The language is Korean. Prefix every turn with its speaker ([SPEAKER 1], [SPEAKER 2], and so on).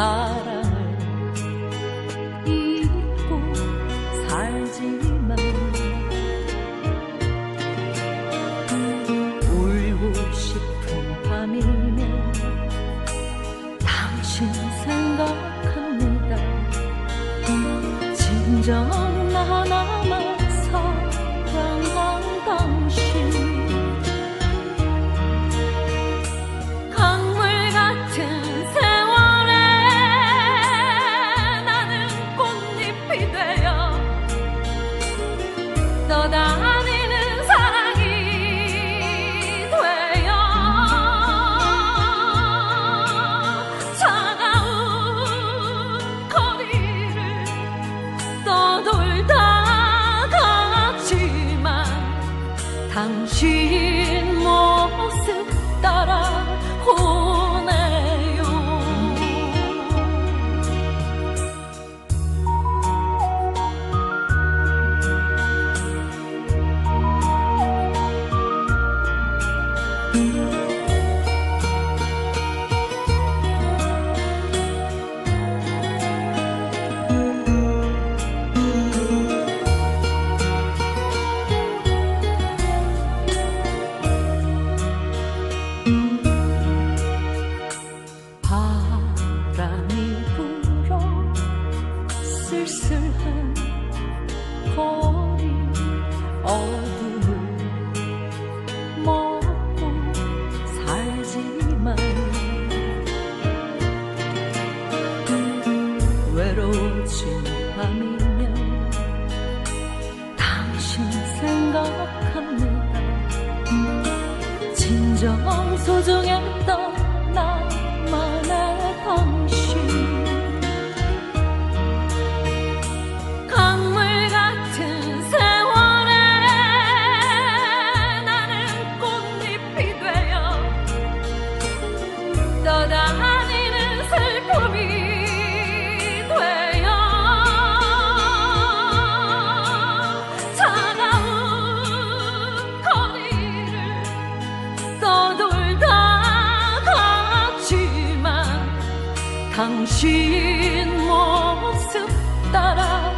[SPEAKER 1] 사랑을 잊고 살지만 그 울고 싶은 밤이면 당신 생각합니다. 진정 당신 모습 따라 진정 소중했던 당신 모습 따라